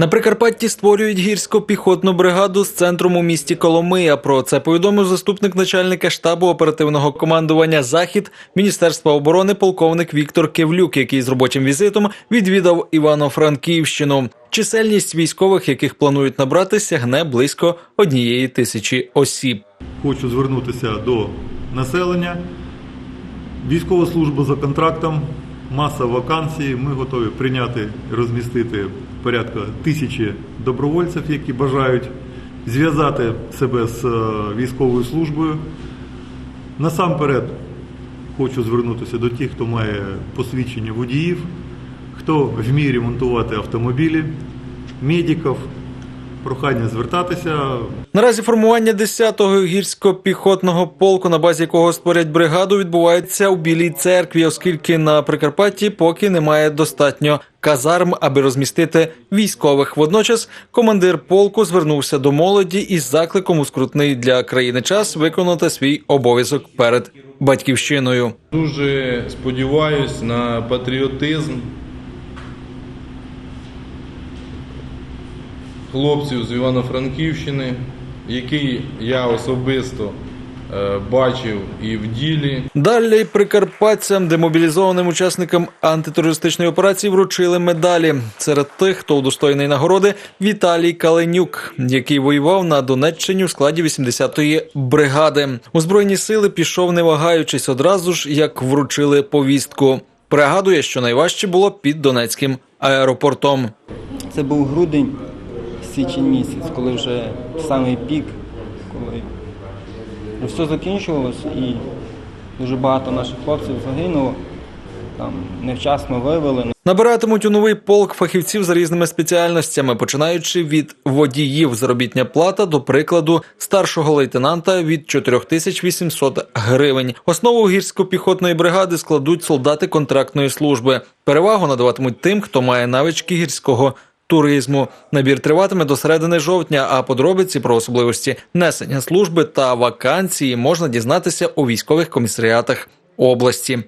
На Прикарпатті створюють гірсько-піхотну бригаду з центром у місті Коломия. Про це повідомив заступник начальника штабу оперативного командування Захід Міністерства оборони полковник Віктор Кевлюк, який з робочим візитом відвідав Івано-Франківщину. Чисельність військових, яких планують набрати, сягне близько однієї тисячі осіб. Хочу звернутися до населення. Військова служба за контрактом, маса вакансій. Ми готові прийняти розмістити порядка тисячі добровольців, які бажають зв'язати себе з е, військовою службою. Насамперед хочу звернутися до тих, хто має посвідчення водіїв, хто вміє ремонтувати автомобілі, медиків. Прохання звертатися. Наразі формування 10-го гірсько-піхотного полку, на базі якого створять бригаду, відбувається у Білій церкві, оскільки на Прикарпатті поки немає достатньо казарм, аби розмістити військових. Водночас командир полку звернувся до молоді із закликом у скрутний для країни час виконати свій обов'язок перед батьківщиною. Дуже сподіваюсь на патріотизм хлопців з Івано-Франківщини, який я особисто е, бачив і в ділі. Далі прикарпатцям, демобілізованим учасникам антитерористичної операції, вручили медалі. Серед тих, хто удостоєний нагороди, Віталій Каленюк, який воював на Донеччині у складі 80-ї бригади. У збройні сили пішов, не вагаючись одразу ж, як вручили повістку. Пригадує, що найважче було під Донецьким аеропортом. Це був грудень, січень місяць, коли вже самий пік, коли все закінчувалось і дуже багато наших хлопців загинуло, там невчасно вивели. Набиратимуть у новий полк фахівців за різними спеціальностями, починаючи від водіїв заробітня плата, до прикладу, старшого лейтенанта від 4800 гривень. Основу гірсько-піхотної бригади складуть солдати контрактної служби. Перевагу надаватимуть тим, хто має навички гірського туризму. Набір триватиме до середини жовтня, а подробиці про особливості несення служби та вакансії можна дізнатися у військових комісаріатах області.